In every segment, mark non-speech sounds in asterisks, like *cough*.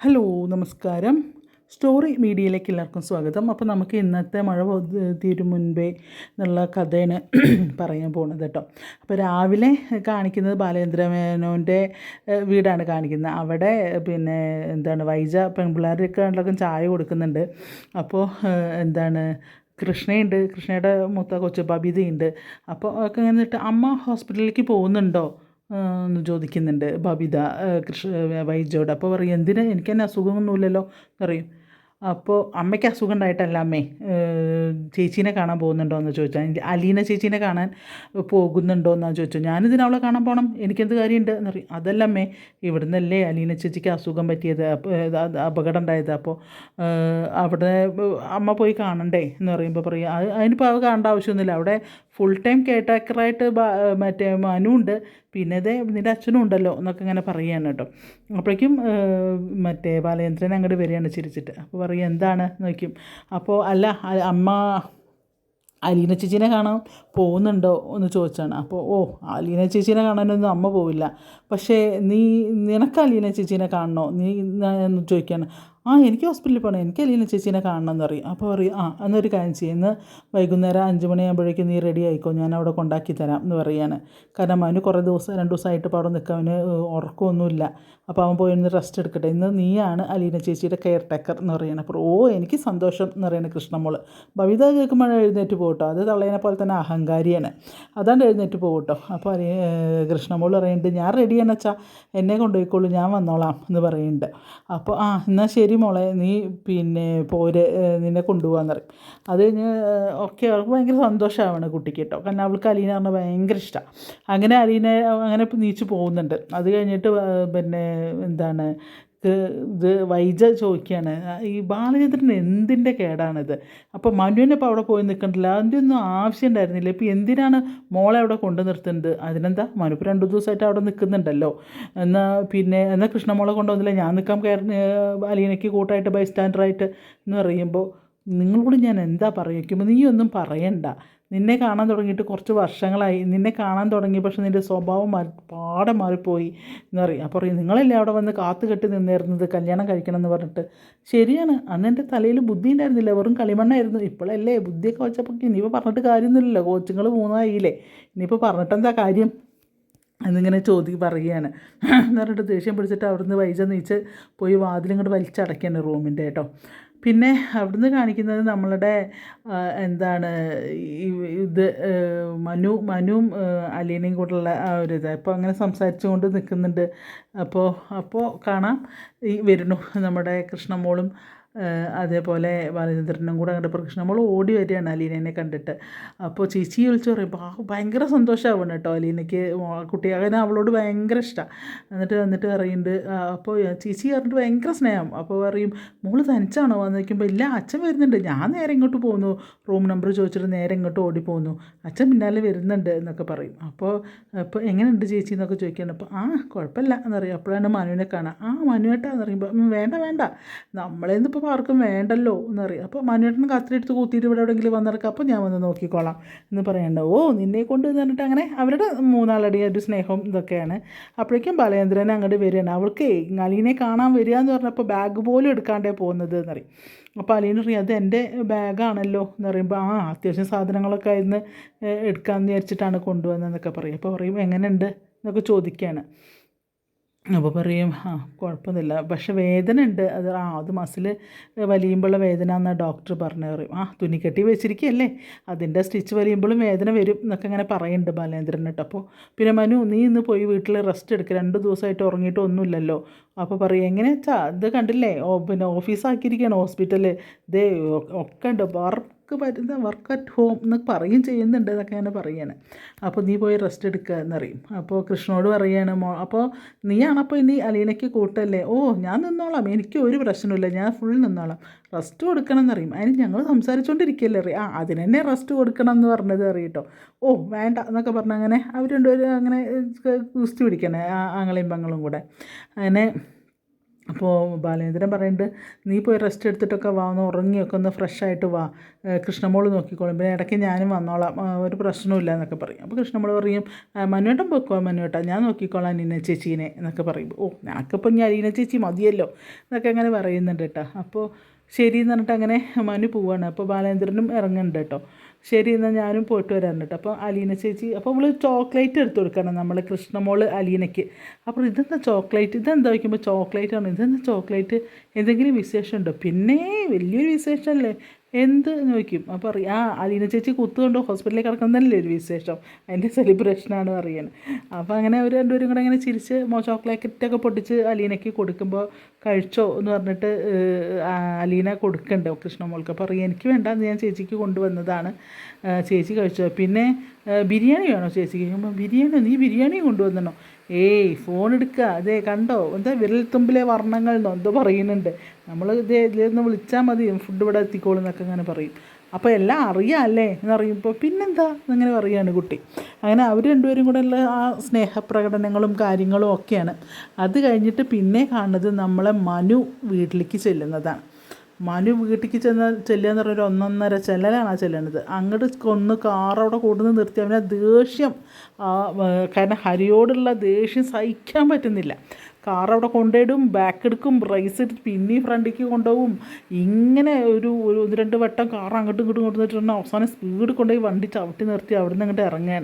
Hello നമസ്കാരം. Story മീഡിയയിലേക്ക് എല്ലാവർക്കും സ്വാഗതം. അപ്പോൾ നമുക്ക് ഇന്നത്തെ മഴ തീരും മുൻപേ എന്നുള്ള കഥയാണ് *clears throat* പറയാൻ പോകുന്നത് കേട്ടോ. അപ്പോൾ രാവിലെ കാണിക്കുന്നത് ബാലേന്ദ്ര മേനോന്റെ വീടാണ് കാണിക്കുന്നത്. അവിടെ പിന്നെ എന്താണ് വൈജ പെൺപിള്ളേരൊക്കെ ഉള്ളതൊക്കെ ചായ കൊടുക്കുന്നുണ്ട്. അപ്പോൾ എന്താണ് കൃഷ്ണയുണ്ട്. കൃഷ്ണയുടെ മൂത്ത കൊച്ചു ബബിതയുണ്ട് അപ്പോൾ ഒക്കെ ഇങ്ങനെ അമ്മ ഹോസ്പിറ്റലിലേക്ക് പോകുന്നുണ്ടോ? ചോദിക്കുന്നുണ്ട്. ബബിത കൃഷ് വൈജോട്. അപ്പോൾ പറയും എന്തിനാ? എനിക്ക് തന്നെ അസുഖമൊന്നുമില്ലല്ലോ. പറയും. അപ്പോൾ അമ്മയ്ക്ക് അസുഖം ഉണ്ടായിട്ടല്ല അമ്മേ ചേച്ചീനെ കാണാൻ പോകുന്നുണ്ടോ എന്ന് ചോദിച്ചാൽ അലീന ചേച്ചീനെ കാണാൻ പോകുന്നുണ്ടോ എന്നാണ് ചോദിച്ചു ഞാനിതിന് അവളെ കാണാൻ പോകണം എനിക്കെന്ത് കാര്യമുണ്ട്? എന്ന് പറയും. അതല്ല അമ്മേ. ഇവിടുന്നല്ലേ അലീന ചേച്ചിക്ക് അസുഖം പറ്റിയത് അപകടം ഉണ്ടായത് അപ്പോൾ അവിടെ അമ്മ പോയി കാണണ്ടേ? എന്ന് പറയുമ്പോൾ പറയും. അത് അതിനിപ്പോൾ അത് കാണേണ്ട ആവശ്യമൊന്നുമില്ല. അവിടെ ഫുൾ ടൈം കെയർടേക്കറായിട്ട് മറ്റേ മനു ഉണ്ട് പിന്നെ ഇതേ നിന്റെ അച്ഛനും ഉണ്ടല്ലോ എന്നൊക്കെ ഇങ്ങനെ പറയുകയാണ് കേട്ടോ. അപ്പോഴേക്കും മറ്റേ ബാലചന്ദ്രൻ അങ്ങോട്ട് വരികയാണ് ചിരിച്ചിട്ട്. അപ്പോൾ പറയും എന്താണ്? നോക്കും അപ്പോൾ അല്ല അമ്മ അലീന ചേച്ചീനെ കാണാൻ പോകുന്നുണ്ടോ? എന്ന് ചോദിച്ചാണ്. അപ്പോൾ ഓ അലീന ചേച്ചീനെ കാണാനൊന്നും അമ്മ പോവില്ല. പക്ഷേ നീ നിനക്ക് അലീന ചേച്ചീനെ കാണണോ? നീ എന്ന് ചോദിക്കുകയാണ് ആ എനിക്ക് ഹോസ്പിറ്റലിൽ പോകണം എനിക്ക് അലീന ചേച്ചീനെ കാണണം എന്ന് പറയും. അപ്പോൾ പറയും ആ എന്നൊരു കാര്യം ചെയ്യും. ഇന്ന് വൈകുന്നേരം അഞ്ച് മണിയാകുമ്പോഴേക്കും നീ റെഡി ആയിക്കോ. ഞാൻ അവിടെ കൊണ്ടാക്കി തരാം എന്ന് പറയാണ്. കാരണം അവന് കുറേ ദിവസം രണ്ട് ദിവസമായിട്ട് ഇപ്പോൾ അവിടെ നിൽക്കുക അവന് ഉറക്കമൊന്നുമില്ല. അപ്പോൾ അവൻ പോയി ഒന്ന് റെസ്റ്റ് എടുക്കട്ടെ. ഇന്ന് നീയാണ് അലീന ചേച്ചിയുടെ കെയർ ടേക്കർ എന്ന് പറയുന്നത്. അപ്പോൾ ഓ എനിക്ക് സന്തോഷം എന്ന് പറയുന്നത് കൃഷ്ണമോൾ. ഭവിത കേൾക്കുമ്പോൾ എഴുന്നേറ്റ് പോകട്ടോ. അത് തള്ളേനെ പോലെ തന്നെ അഹങ്കാരിയാണ്. അതാണ്ട് എഴുന്നേറ്റ് പോകട്ടോ. അപ്പോൾ അലീ കൃഷ്ണമോൾ പറയുന്നുണ്ട് ഞാൻ റെഡിയാണ് വെച്ചാൽ എന്നെ കൊണ്ടുപോയിക്കോളൂ. ഞാൻ വന്നോളാം എന്ന് പറയുന്നുണ്ട്. അപ്പോൾ ആ എന്നാൽ ശരി മോളെ. നീ പിന്നെ പോര്. നിന്നെ കൊണ്ടുപോകാന്ന് പറയും. അത് കഴിഞ്ഞ് ഓക്കെ അവൾക്ക് ഭയങ്കര സന്തോഷമാവാണ് കുട്ടിക്ക് കേട്ടോ. കാരണം അവൾക്ക് അലീന പറഞ്ഞാൽ ഭയങ്കര ഇഷ്ടമാണ് അങ്ങനെ അലീനെ അങ്ങനെ നീച്ച് പോകുന്നുണ്ട്. അത് കഴിഞ്ഞിട്ട് പിന്നെ എന്താണ് ഇത് വൈജ ചോദിക്കുകയാണ് ഈ ബാലചന്ദ്രൻ എന്തിന്റെ കേടാണിത്? അപ്പോൾ മനുവിനെ ഇപ്പോൾ അവിടെ പോയി നിൽക്കണ്ടില്ല അതിന്റെ ഒന്നും ആവശ്യം ഉണ്ടായിരുന്നില്ല. ഇപ്പോൾ എന്തിനാണ് മോളെ അവിടെ കൊണ്ടു നിർത്തുന്നത്? അതിനെന്താ മനു ഇപ്പോൾ രണ്ട് ദിവസമായിട്ട് അവിടെ നിൽക്കുന്നുണ്ടല്ലോ. എന്നാൽ പിന്നെ എന്നാൽ കൃഷ്ണമോളെ കൊണ്ടുവന്നില്ല? ഞാൻ നിൽക്കാൻ കയറി അലീനയ്ക്ക് കൂട്ടായിട്ട് ബൈ സ്റ്റാൻഡറായിട്ട് എന്ന് പറയുമ്പോൾ നിങ്ങളോട് ഞാൻ എന്താ പറയുമ്പോൾ നീ ഒന്നും പറയണ്ട. നിന്നെ കാണാൻ തുടങ്ങിയിട്ട് കുറച്ച് വർഷങ്ങളായി. നിന്നെ കാണാൻ തുടങ്ങി പക്ഷെ നിന്റെ സ്വഭാവം മാറി പാടെ മാറിപ്പോയി എന്ന് പറയും. അപ്പോൾ പറയും നിങ്ങളല്ലേ അവിടെ വന്ന് കാത്തു കെട്ടി നിന്നിരുന്നത്? കല്യാണം കഴിക്കണം എന്ന് പറഞ്ഞിട്ട്. ശരിയാണ്. അന്ന് എന്റെ തലയിൽ ബുദ്ധി ഉണ്ടായിരുന്നില്ല. വെറും കളിമണ്ണായിരുന്നു. ഇപ്പോഴല്ലേ? ബുദ്ധിയൊക്കെ വെച്ചപ്പോൾ ഇനിയിപ്പോൾ പറഞ്ഞിട്ട് കാര്യമൊന്നുമില്ലല്ലോ. കോച്ചുങ്ങൾ മൂന്നായില്ലേ? ഇനിയിപ്പോൾ പറഞ്ഞിട്ടെന്താ കാര്യം? എന്നിങ്ങനെ ചോദി പറയുകയാണ്. എന്ന് പറഞ്ഞിട്ട് ദേഷ്യം പിടിച്ചിട്ട് അവിടുന്ന് വൈജ നീച്ച് പോയി വാതിലിങ്ങോട്ട് വലിച്ചടയ്ക്കാണ് റൂമിന്റെ കേട്ടോ. പിന്നെ അവിടുന്ന് കാണിക്കുന്നത് നമ്മളുടെ എന്താണ് ഇത് മനു മനുവും അലീനയും കൂടെയുള്ള ആ ഒരു ഇത്. അപ്പോൾ അങ്ങനെ സംസാരിച്ചുകൊണ്ട് നിൽക്കുന്നുണ്ട് അപ്പോൾ അപ്പോൾ കാണാം. ഈ വരുന്നു നമ്മുടെ കൃഷ്ണമോളും അതേപോലെ ബാലചന്ദ്രനും കൂടെ അങ്ങോട്ട് പ്രകൃഷ്ണ നമ്മൾ ഓടി വരികയാണ് അലീനേനെ കണ്ടിട്ട്. അപ്പോൾ ചേച്ചി വിളിച്ച് പറയുമ്പോൾ "ആ, ഭയങ്കര സന്തോഷമാവണം കേട്ടോ അലീനയ്ക്ക്. കുട്ടി അങ്ങനെ അവളോട് ഭയങ്കര ഇഷ്ടമാണ് എന്നിട്ട് വന്നിട്ട് പറയുന്നുണ്ട് "ആ, അപ്പോൾ ചേച്ചി പറഞ്ഞിട്ട് ഭയങ്കര സ്നേഹം. അപ്പോൾ പറയും മോൾ തനിച്ചാണോ? വന്ന് നിൽക്കുമ്പോൾ ഇല്ല അച്ഛൻ വരുന്നുണ്ട്. ഞാൻ നേരെ ഇങ്ങോട്ട് പോകുന്നു റൂം നമ്പർ ചോദിച്ചിട്ട് നേരെ ഇങ്ങോട്ട് ഓടി പോകുന്നു അച്ഛൻ പിന്നാലെ വരുന്നുണ്ട് എന്നൊക്കെ പറയും. അപ്പോൾ അപ്പോൾ എങ്ങനെയുണ്ട് ചേച്ചി? എന്നൊക്കെ ചോദിക്കുകയാണ് അപ്പോൾ ആ കുഴപ്പമില്ല എന്നറിയാം. അപ്പോഴാണ് മനുവിനെ കാണാം. ആ മനുവേട്ടാന്ന് പറയുമ്പോൾ വേണ്ട വേണ്ട. നമ്മളേന്ന് ഇപ്പോൾ ആർക്കും വേണ്ടല്ലോ എന്നറിയാം. അപ്പോൾ മനുവേട്ടൻ കത്തിരിയെടുത്ത് കൂത്തിയിട്ട് ഇവിടെ എവിടെയെങ്കിലും വന്നിറക്കാം. അപ്പോൾ ഞാൻ വന്ന് നോക്കിക്കോളാം എന്ന് പറയണ്ട. ഓ നിന്നെ കൊണ്ട് പറഞ്ഞിട്ട് അങ്ങനെ അവരുടെ മൂന്നാളടി ഒരു സ്നേഹം ഇതൊക്കെയാണ്. അപ്പോഴേക്കും ബലേന്ദ്രൻ അങ്ങോട്ട് വരികയാണ്. അവൾക്ക് അലീനെ കാണാൻ വരിക എന്ന് പറഞ്ഞപ്പോൾ ബാഗ് പോലും എടുക്കാണ്ടേ പോകുന്നത് എന്നറിയും അപ്പോൾ അലീന പറയും അത് എന്റെ ബാഗാണല്ലോ എന്ന് പറയുമ്പോൾ ആ അത്യാവശ്യം സാധനങ്ങളൊക്കെ ഇന്ന് എടുക്കാമെന്ന് വിചാരിച്ചിട്ടാണ് കൊണ്ടുവന്നതെന്നൊക്കെ പറയും. അപ്പോൾ പറയും എങ്ങനെയുണ്ട്? എന്നൊക്കെ ചോദിക്കുകയാണ്. അപ്പോൾ പറയും ആ കുഴപ്പമൊന്നുമില്ല. പക്ഷെ വേദന ഉണ്ട്. അത് ആ അത് മസിൽ വലിയുമ്പോഴുള്ള വേദന എന്ന് ഡോക്ടർ പറഞ്ഞു പറയും ആ തുന്നിക്കെട്ടി വെച്ചിരിക്കുകയല്ലേ. അതിന്റെ സ്റ്റിച്ച് വലിയുമ്പോഴും വേദന വരും എന്നൊക്കെ ഇങ്ങനെ പറയുന്നുണ്ട് ബാലേന്ദ്രൻ കേട്ടോ. പിന്നെ മനു നീ ഇന്ന് പോയി വീട്ടിൽ റെസ്റ്റ് എടുക്കുക രണ്ട് ദിവസമായിട്ട് ഉറങ്ങിയിട്ട് ഒന്നുമില്ലല്ലോ. അപ്പോൾ പറയും എങ്ങനെ വെച്ചാൽ ഇത് കണ്ടില്ലേ? ഓ പിന്നെ ഓഫീസാക്കിയിരിക്കുകയാണ് ഹോസ്പിറ്റൽ ഇതേ ഒക്കെ ഉണ്ട് വർക്ക് പറ്റുന്ന വർക്ക് അറ്റ് ഹോം എന്ന് പറയും ചെയ്യുന്നുണ്ട് എന്നൊക്കെ ഞാൻ പറയാണ്. അപ്പോൾ നീ പോയി റെസ്റ്റ് എടുക്കുക എന്നറിയും അപ്പോൾ കൃഷ്ണനോട് പറയാണ് മോ അപ്പോൾ നീയാണപ്പോൾ ഇനി അലീനയ്ക്ക് കൂട്ടല്ലേ? ഓ ഞാൻ നിന്നോളാം. എനിക്ക് ഒരു പ്രശ്നമില്ല ഞാൻ ഫുൾ നിന്നോളാം. റെസ്റ്റ് കൊടുക്കണം എന്നറിയും അതിന് ഞങ്ങൾ സംസാരിച്ചുകൊണ്ടിരിക്കുകയല്ലേ അറിയാം. ആ അതിന് തന്നെ റെസ്റ്റ് കൊടുക്കണം എന്ന് പറഞ്ഞത് അറിയട്ടോ. ഓ വേണ്ട എന്നൊക്കെ പറഞ്ഞ് അങ്ങനെ അവർ രണ്ടുപേരും അങ്ങനെ കുസ്തി പിടിക്കണേ ആങ്ങളെയും പെങ്ങളും കൂടെ. അങ്ങനെ അപ്പോൾ ബാലേന്ദ്രൻ പറയുന്നുണ്ട് നീ പോയി റെസ്റ്റ് എടുത്തിട്ടൊക്കെ വാ ഒന്ന് ഉറങ്ങിയൊക്കെ ഒന്ന് ഫ്രഷ് ആയിട്ട് വാ കൃഷ്ണമോൾ നോക്കിക്കോളും. പിന്നെ ഇടയ്ക്ക് ഞാനും വന്നോളാം. ഒരു പ്രശ്നമില്ല എന്നൊക്കെ പറയും. അപ്പോൾ കൃഷ്ണമോൾ പറയും "ആ, മനുവേട്ടൻ പൊക്കോ മനുവേട്ട? ഞാൻ നോക്കിക്കോളാം നിന്നെ ചേച്ചീനെ എന്നൊക്കെ പറയും. ഓ നിനക്കിപ്പോൾ ഞാൻ അലീന ചേച്ചി മതിയല്ലോ എന്നൊക്കെ അങ്ങനെ പറയുന്നുണ്ട് കേട്ടോ. അപ്പോൾ ശരി എന്ന് പറഞ്ഞിട്ട് അങ്ങനെ മനു പോവാണ്. അപ്പോൾ ബാലേന്ദ്രനും ഇറങ്ങുന്നുണ്ട് കേട്ടോ. ശരി എന്നാൽ ഞാനും പോയിട്ട് വരാൻ കേട്ടോ അപ്പോൾ അലീന ചേച്ചി അപ്പോൾ നമ്മൾ ചോക്ലേറ്റ് എടുത്ത് കൊടുക്കണം നമ്മൾ കൃഷ്ണമോൾ അലീനയ്ക്ക്. അപ്പോൾ ഇതെന്താ ചോക്ലേറ്റ്? ഇതെന്താ വയ്ക്കുമ്പോൾ ചോക്ലേറ്റ് ആണ്. ഇതെന്താ ചോക്ലേറ്റ്? എന്തെങ്കിലും വിശേഷമുണ്ടോ? പിന്നെ വലിയൊരു വിശേഷമല്ലേ? എന്ത് ചോദിക്കും. അപ്പോൾ അറിയാം ആ അലീന ചേച്ചി കുത്തുകൊണ്ട്? ഹോസ്പിറ്റലിൽ കിടക്കുന്നതല്ലേ ഒരു വിശേഷം. അതിന്റെ സെലിബ്രേഷനാണ് പറയുന്നത് അപ്പോൾ അങ്ങനെ അവർ രണ്ടുപേരും കൂടെ അങ്ങനെ ചിരിച്ച് ചോക്ലേറ്റൊക്കെ പൊട്ടിച്ച് അലീനയ്ക്ക് കൊടുക്കുമ്പോൾ കഴിച്ചോ എന്ന് പറഞ്ഞിട്ട് അലീന കൊടുക്കണ്ടോ? കൃഷ്ണമോൾക്ക് അപ്പോൾ അറിയാം എനിക്ക് വേണ്ട എന്ന് ഞാൻ ചേച്ചിക്ക് കൊണ്ടുവന്നതാണ്. ചേച്ചി കഴിച്ചോ? പിന്നെ ബിരിയാണി വേണോ ചേച്ചിക്ക്? ബിരിയാണി നീ ബിരിയാണി കൊണ്ടുവന്നോ ഏയ് ഫോൺ എടുക്കുക അതേ കണ്ടോ? എന്താ വിരൽത്തുമ്പിലെ വർണങ്ങൾ എന്നോ എന്തോ പറയുന്നുണ്ട്. നമ്മൾ ഇതേ ഇതിലൊന്ന് വിളിച്ചാൽ മതി. ഫുഡ് ഇവിടെ എത്തിക്കോളൂ എന്നൊക്കെ അങ്ങനെ പറയും. അപ്പോൾ എല്ലാം അറിയാം അല്ലേ എന്ന് പറയുമ്പോൾ പിന്നെന്താ? എന്നങ്ങനെ പറയുകയാണ് കുട്ടി. അങ്ങനെ അവർ രണ്ടുപേരും കൂടെ ഉള്ള ആ സ്നേഹപ്രകടനങ്ങളും കാര്യങ്ങളും ഒക്കെയാണ്. അത് കഴിഞ്ഞിട്ട് പിന്നെ കാണുന്നത് നമ്മളെ മനു വീട്ടിലേക്ക് ചെല്ലുന്നതാണ്. മനു വീട്ടിലേക്ക് ചെന്ന ചെല്ലുക എന്ന് പറഞ്ഞൊരു ഒന്നൊന്നര ചെല്ലലാണ് ആ ചെല്ലണത് അങ്ങോട്ട് കൊന്ന് കാറവിടെ കൊണ്ടുവന്ന് നിർത്തി. അവനെ ദേഷ്യം കാരണം ഹരിയോടുള്ള ദേഷ്യം സഹിക്കാൻ പറ്റുന്നില്ല. കാർ അവിടെ കൊണ്ടുപോയിടും ബാക്ക് എടുക്കും റൈസ് എടുത്ത് പിന്നെയും ഫ്രണ്ടിലേക്ക് കൊണ്ടുപോകും. ഇങ്ങനെ ഒരു ഒരു ഒന്ന് രണ്ട് വട്ടം കാർ അങ്ങോട്ടും ഇങ്ങോട്ടും കൊണ്ടുവന്നിട്ടുണ്ട് അവസാനം സ്പീഡ് കൊണ്ടുപോയി വണ്ടി ചവിട്ടി നിർത്തി അവിടെ നിന്ന് അങ്ങോട്ട് ഇറങ്ങാൻ.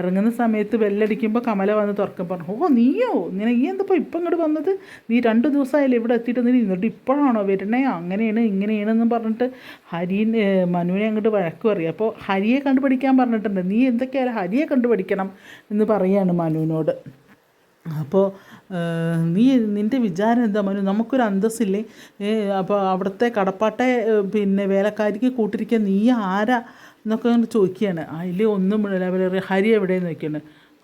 ഇറങ്ങുന്ന സമയത്ത് വെല്ലടിക്കുമ്പോൾ കമല വന്ന് തുറക്കാൻ പറഞ്ഞു ഓ നീയോ? ഇങ്ങനെ ഈ എന്തപ്പോൾ ഇപ്പം ഇങ്ങോട്ട് വന്നത്? നീ രണ്ട് ദിവസമായാലും ഇവിടെ എത്തിയിട്ട് നീ എന്നിട്ട് ഇപ്പോഴാണോ വരണേ അങ്ങനെയാണ് ഇങ്ങനെയാണെന്നും പറഞ്ഞിട്ട് ഹരിനെ മനുവിനെ അങ്ങോട്ട് വഴക്ക് പറയും. അപ്പോൾ ഹരിയെ കണ്ടുപിടിക്കാൻ പറഞ്ഞിട്ടുണ്ട് നീ എന്തൊക്കെയായാലും ഹരിയെ കണ്ടുപിടിക്കണം എന്ന് പറയാണ് മനുവിനോട്. അപ്പോൾ നീ നിന്റെ വിചാരം എന്താ മനു? നമുക്കൊരു അന്തസ്സില്ലേ? അപ്പോൾ അവിടുത്തെ കടപ്പാട്ടെ പിന്നെ വേലക്കാരിക്ക് കൂട്ടിരിക്കുക നീ ആരാ എന്നൊക്കെ അങ്ങനെ ചോദിക്കുകയാണ്. അതിൽ ഒന്നും പറയും, ഹരി എവിടെയെന്ന് ചോദിക്കുകയാണ്.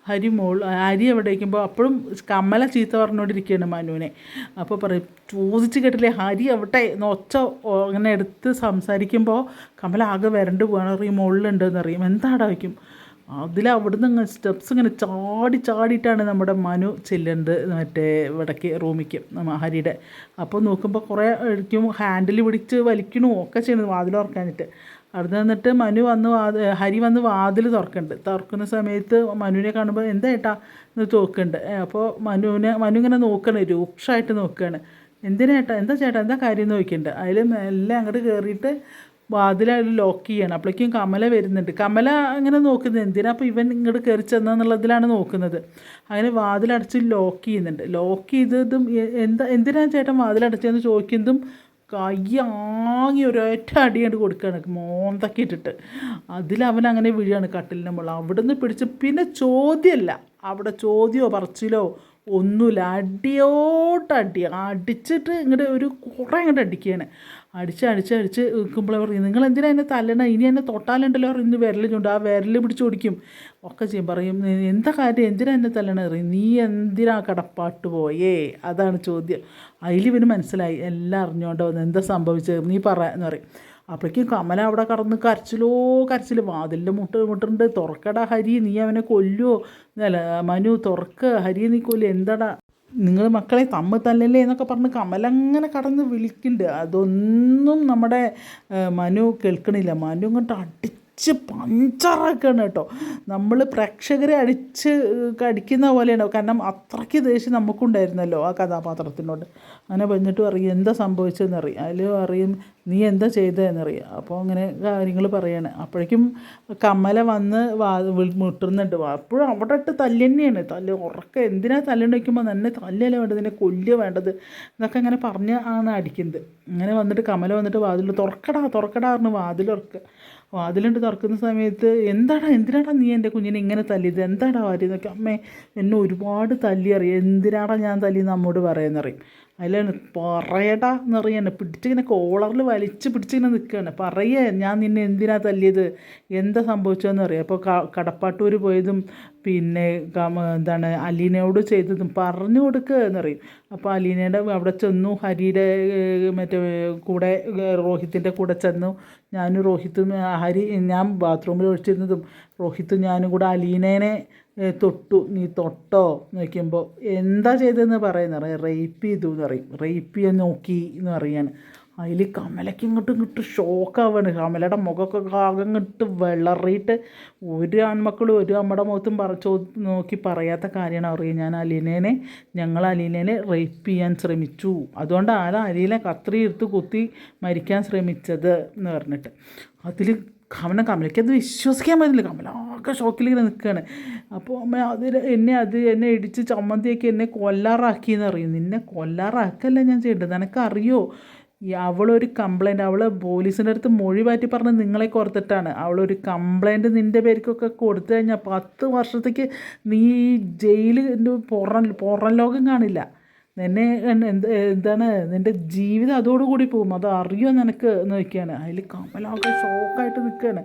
ഹരി മോൾ ഹരി എവിടെ വയ്ക്കുമ്പോൾ അപ്പോഴും കമല ചീത്ത പറഞ്ഞുകൊണ്ടിരിക്കുകയാണ് മനുവിനെ. അപ്പോൾ പറയും ചോദിച്ച് കേട്ടില്ലേ ഹരി എവിടെ? എന്ന് ഒച്ച അങ്ങനെ എടുത്ത് സംസാരിക്കുമ്പോൾ കമല ആകെ വരണ്ട് പോകണം അറിയും മുകളിലുണ്ടെന്ന് അറിയും എന്താടാ വയ്ക്കും അതിൽ അവിടുന്ന് ഇങ്ങനെ സ്റ്റെപ്സ് ഇങ്ങനെ ചാടി ചാടിയിട്ടാണ് നമ്മുടെ മനു ചെല്ലുന്നത് മറ്റേ ഇവിടേക്ക് റൂമിക്ക് ഹരിയുടെ. അപ്പോൾ നോക്കുമ്പോൾ കുറേ എടുക്കും ഹാൻഡിൽ പിടിച്ച് വലിക്കണു ഒക്കെ ചെയ്യണത് വാതിൽ തുറക്കാനിട്ട് അവിടെ നിന്നിട്ട് മനു വന്ന് വാതിൽ ഹരി വന്ന് വാതിൽ തുറക്കുന്നുണ്ട് തുറക്കുന്ന സമയത്ത് മനുവിനെ കാണുമ്പോൾ എന്താ ഏട്ടാ എന്ന് ചോക്കുന്നുണ്ട് അപ്പോൾ മനുവിനെ മനു ഇങ്ങനെ നോക്കണേ രൂക്ഷമായിട്ട് നോക്കുകയാണ് എന്തിനാ ഏട്ടാ എന്താ ചേട്ടാ എന്താ കാര്യം എന്ന് നോക്കിയിട്ടുണ്ട് അതിൽ മെല്ലെ അങ്ങോട്ട് കയറിയിട്ട് വാതിൽ ലോക്ക് ചെയ്യണം. അപ്പോഴേക്കും കമല വരുന്നുണ്ട്. കമല അങ്ങനെ നോക്കുന്നത് എന്തിനാ? അപ്പോൾ ഇവൻ ഇങ്ങോട്ട് കയറി ചെന്നെന്നുള്ളതിലാണ് നോക്കുന്നത്. അങ്ങനെ വാതിലടച്ച് ലോക്ക് ചെയ്യുന്നുണ്ട്. ലോക്ക് ചെയ്തതും എന്താ എന്തിനാ ചേട്ടൻ വാതിലടച്ചതെന്ന് ചോദിക്കുന്നതും കയ്യാങ്ങി ഒരൊറ്റ കണ്ട് കൊടുക്കുകയാണ്. മോന്തൊക്കെ ഇട്ടിട്ട്. അവൻ അങ്ങനെ വീഴാണ് കട്ടിലിന്റെ മുകളിൽ. അവിടുന്ന് പിടിച്ച് പിന്നെ ചോദ്യമല്ല. അവിടെ ചോദ്യമോ പറച്ചിലോ ഒന്നുമില്ല. അടിയോട്ട് അടി അടിച്ചിട്ട് ഇങ്ങോട്ട് ഒരു കുറേ ഇങ്ങോട്ട് അടിക്കുകയാണ്. അടിച്ച് അടിച്ച് അടിച്ച് നിൽക്കുമ്പോഴേ പറയും നിങ്ങൾ എന്തിനാ എന്നെ തല്ലണ? ഇനി എന്നെ തൊട്ടാലുണ്ടല്ലോ ഇന്ന് വിരൽ ചൂണ്ട്. ആ വിരൽ പിടിച്ച് ഓടിക്കും. ഒക്കെ ചെയ്യും. പറയും എന്താ കാര്യം? എന്തിനാ എന്നെ തല്ലണ? പറയും നീ എന്തിനാ കടപ്പാട്ട് പോയേ? അതാണ് ചോദ്യം. അതിൽ ഇവന് മനസ്സിലായി. എല്ലാം അറിഞ്ഞുകൊണ്ട് വന്ന് എന്താ സംഭവിച്ചത്? നീ പറ എന്ന് പറയും. അപ്പോഴേക്കും കമല അവിടെ കടന്ന് കരച്ചിലോ കരച്ചിൽ വാതിലിന്റെ മുട്ട മുട്ടുണ്ട് തുറക്കടാ ഹരി. നീ അവനെ കൊല്ലുവോ? എന്നല്ല മനു തുറക്ക്. ഹരി നീ കൊല്ലു. എന്താടാ? നിങ്ങൾ മക്കളെ തമ്മിൽ തല്ലല്ലേ എന്നൊക്കെ പറഞ്ഞ് കമലങ്ങനെ കടന്ന് വിളിക്കുന്നുണ്ട് അതൊന്നും നമ്മുടെ മനു കേൾക്കണില്ല. മനു ഇങ്ങോട്ട് അടിച്ച് പഞ്ചറാക്കുകയാണ് കേട്ടോ. നമ്മൾ പ്രേക്ഷകരെ അടിച്ച് കടിക്കുന്ന പോലെയാണ്. കാരണം അത്രയ്ക്ക് ദേഷ്യം നമുക്കുണ്ടായിരുന്നല്ലോ ആ കഥാപാത്രത്തിനോട്. അങ്ങനെ വന്നിട്ട് അറിയും എന്താ സംഭവിച്ചതെന്ന് അറിയാം അതിൽ അറിയും നീ എന്താ ചെയ്തതെന്നറിയാം. അപ്പോൾ അങ്ങനെ കാര്യങ്ങൾ പറയാണ്. അപ്പോഴേക്കും കമല വന്ന് വാ മുട്ടുന്നുണ്ട്. അപ്പോഴും അവിടെ ഇട്ട് തല്ല് തന്നെയാണ് തല്ല് ഉറക്കം എന്തിനാ തല്ലുണ്ട് വയ്ക്കുമ്പോൾ തന്നെ തല്ലല്ല വേണ്ടത്? എന്നെ കൊല്ലുക വേണ്ടത്? എന്നൊക്കെ അങ്ങനെ പറഞ്ഞ് ആണ് അടിക്കുന്നത്. അങ്ങനെ വന്നിട്ട് കമല വന്നിട്ട് വാതിൽ തുറക്കടാ തുറക്കടാ പറഞ്ഞ് വാതിൽ വാതിലുണ്ട് തുറക്കുന്ന സമയത്ത് എന്താടാ എന്തിനാടാ നീ എന്റെ കുഞ്ഞിനെ ഇങ്ങനെ തല്ലിയത്? എന്താടാ വാരി എന്നൊക്കെ അമ്മേ എന്നെ ഒരുപാട് തല്ലി അറിയാം എന്തിനാടാ ഞാൻ തല്ലി നമ്മോട് പറയുന്നറിയും. അതിലാണ് പറയടാ എന്നറിയാണ് പിടിച്ചിങ്ങനെ കോളറിൽ വലിച്ച് പിടിച്ചിങ്ങനെ നിൽക്കുകയാണ് പറയേ ഞാൻ നിന്നെ എന്തിനാ തല്ലിയത്? എന്താ സംഭവിച്ചതെന്ന് അറിയാം? അപ്പോൾ കടപ്പാട്ടൂർ പോയതും പിന്നെ എന്താണ് അലീനയോട് ചെയ്തതും പറഞ്ഞു കൊടുക്കുക എന്നറിയും. അപ്പോൾ അലീനയുടെ അവിടെ ചെന്നു. ഹരിയുടെ മറ്റേ കൂടെ രോഹിത്തിന്റെ കൂടെ ചെന്നു. ഞാനും റോഹിത്തും ആ, ഹരി ഞാൻ ബാത്റൂമിൽ ഒഴിച്ചിരുന്നതും റോഹിത്തും ഞാനും കൂടെ അലീനേനെ തൊട്ടു. നീ തൊട്ടോ? നോക്കുമ്പോൾ എന്താ ചെയ്തതെന്ന് പറയുന്നത് റേപ്പ് ചെയ്തു എന്ന് പറയും. റേപ്പ് ചെയ്യാൻ നോക്കി എന്ന് പറയാണ്. അതിൽ കമലയ്ക്ക് ഇങ്ങോട്ടും ഇങ്ങോട്ട് ഷോക്കാവാണ് കമലയുടെ മുഖമൊക്കെ ആകെ ഇങ്ങോട്ട് വിളറിയിട്ട് ഒരു ആൺമക്കളും ഒരു അമ്മയുടെ മുഖത്തും പറ ചോ നോക്കി പറയാത്ത കാര്യമാണ് അറിയുക ഞാൻ അലീനേനെ ഞങ്ങൾ അലീനേനെ റേപ്പ് ചെയ്യാൻ ശ്രമിച്ചു. അതുകൊണ്ടാണ് അലീനെ കത്രി എടുത്ത് കുത്തി മരിക്കാൻ ശ്രമിച്ചത് എന്ന് പറഞ്ഞിട്ട്. അതിൽ കമല കമലയ്ക്ക് അത് വിശ്വസിക്കാൻ പറ്റില്ല. കമല ആകെ ഷോക്കിൽ ഇങ്ങനെ നിൽക്കുകയാണ് അപ്പോൾ അമ്മ അത് എന്നെ അത് എന്നെ ഇടിച്ച് ചമ്മന്തിയൊക്കെ എന്നെ കൊല്ലാറാക്കിയെന്ന് അറിയും. നിന്നെ കൊല്ലാറാക്കല്ല ഞാൻ ചെയ്യേണ്ടത്. നിനക്കറിയോ? അവളൊരു കംപ്ലൈന്റ് അവൾ പോലീസിന്റെ അടുത്ത് മൊഴി മാറ്റി പറഞ്ഞ് നിങ്ങളെ കോർത്തിട്ടാണ്. അവളൊരു കംപ്ലൈന്റ് നിന്റെ പേർക്കൊക്കെ കൊടുത്തു കഴിഞ്ഞാൽ പത്ത് വർഷത്തേക്ക് നീ ജയിലിന്റെ പുറം പുറം ലോകം കാണില്ല. നിന്നെ എന്ത് എന്താണ് നിന്റെ ജീവിതം അതോടുകൂടി പോകും. അത് അറിയോ നിനക്ക് എന്ന് വയ്ക്കുകയാണ് അതിൽ കമലാകെ ഷോക്കായിട്ട് നിൽക്കുകയാണ്.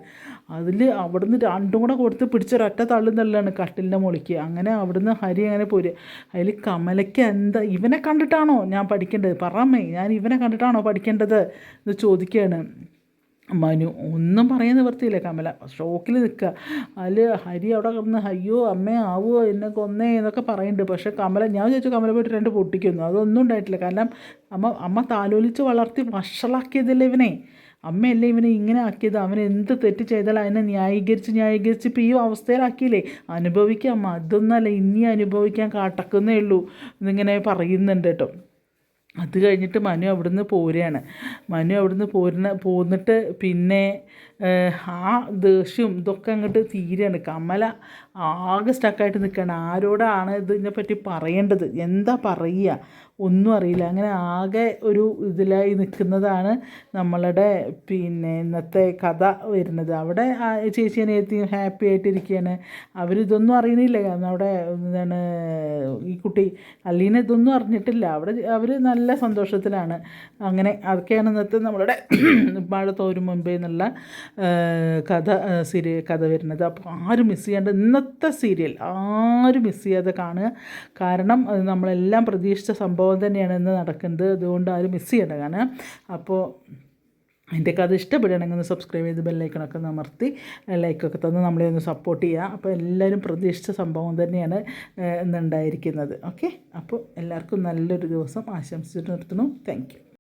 അതിൽ അവിടുന്ന് രണ്ടും കൂടെ കൊടുത്ത് പിടിച്ചൊരൊറ്റ തള്ളു തള്ളാണ് കട്ടിലിന്റെ മുളിക്ക് അങ്ങനെ അവിടുന്ന് ഹരി അങ്ങനെ പോരുക അതിൽ കമലയ്ക്ക് എന്താ ഇവനെ കണ്ടിട്ടാണോ ഞാൻ പഠിക്കേണ്ടത്? പറമ്മേ ഞാൻ ഇവനെ കണ്ടിട്ടാണോ പഠിക്കേണ്ടത്? എന്ന് ചോദിക്കുകയാണ്. മനു ഒന്നും പറയാൻ നിവർത്തിയില്ല കമല ഷോക്കിൽ നിൽക്കുക അല്ല ഹരി അവിടെ കിടന്ന് അയ്യോ അമ്മേ ആവുമോ എന്നെ കൊന്നേ എന്നൊക്കെ പറയുന്നുണ്ട് പക്ഷേ കമല ഞാൻ ചോദിച്ചു കമല പോയിട്ട് രണ്ട് പൊട്ടിക്കുന്നു. അതൊന്നും ഉണ്ടായിട്ടില്ല. കാരണം അമ്മ അമ്മ താലോലിച്ച് വളർത്തി വഷളാക്കിയതല്ലേ ഇവനെ. അമ്മയല്ലേ ഇവനെ ഇങ്ങനെ ആക്കിയത്? അവൻ എന്ത് തെറ്റ് ചെയ്താലും അതിനെ ന്യായീകരിച്ച് ന്യായീകരിച്ച് ഇപ്പോൾ ഈ അവസ്ഥയിലാക്കിയില്ലേ? അനുഭവിക്കാം. അതൊന്നല്ല ഇനി അനുഭവിക്കാൻ കാട്ടക്കുന്നേ ഉള്ളൂ എന്നിങ്ങനെ പറയുന്നുണ്ട് കേട്ടോ. അത് കഴിഞ്ഞിട്ട് മനു അവിടുന്ന് പോരുകയാണ്. മനു അവിടുന്ന് പോരുന്ന പോന്നിട്ട് പിന്നെ ആ ദേഷ്യവും ഇതൊക്കെ അങ്ങോട്ട് തീരെയാണ് കമല ആകെ സ്റ്റക്കായിട്ട് നിൽക്കുകയാണ് ആരോടാണ് ഇതിനെപ്പറ്റി പറയേണ്ടത്? എന്താ പറയുക ഒന്നും അറിയില്ല. അങ്ങനെ ആകെ ഒരു ഇതിലായി നിൽക്കുന്നതാണ് നമ്മളുടെ പിന്നെ ഇന്നത്തെ കഥ വരുന്നത്. അവിടെ ചേച്ചി അനിയത്തിയും ഹാപ്പി ആയിട്ടിരിക്കുകയാണ് അവരിതൊന്നും അറിയുന്നില്ല കാരണം അവിടെ എന്താണ് ഈ കുട്ടി അല്ലീനെ ഇതൊന്നും അറിഞ്ഞിട്ടില്ല. അവിടെ അവർ നല്ല സന്തോഷത്തിലാണ്. അങ്ങനെ അതൊക്കെയാണ് ഇന്നത്തെ നമ്മളുടെ മഴ തോരും മുമ്പേ എന്നുള്ള കഥ സീരിയൽ കഥ വരുന്നത്. അപ്പോൾ ആരും മിസ് ചെയ്യേണ്ട ഇന്നത്തെ സീരിയൽ ആരും മിസ് ചെയ്യാതെ കാണുക. കാരണം അത് നമ്മളെല്ലാം പ്രതീക്ഷിച്ച സംഭവം തന്നെയാണ് ഇന്ന് നടക്കുന്നത്. അതുകൊണ്ട് ആരും മിസ് ചെയ്യേണ്ട കാണുക. അപ്പോൾ എന്റെ കഥ ഇഷ്ടപ്പെടുകയാണെങ്കിൽ ഒന്ന് സബ്സ്ക്രൈബ് ചെയ്ത് ബെല്ലൈക്കണൊക്കെ അമർത്തി ലൈക്കൊക്കെ തന്ന് നമ്മളെ ഒന്ന് സപ്പോർട്ട് ചെയ്യുക. അപ്പോൾ എല്ലാവരും പ്രതീക്ഷിച്ച സംഭവം തന്നെയാണ് ഇന്നുണ്ടായിരിക്കുന്നത്. ഓക്കെ അപ്പോൾ എല്ലാവർക്കും നല്ലൊരു ദിവസം ആശംസിച്ചിട്ട് നിർത്തുന്നു. താങ്ക്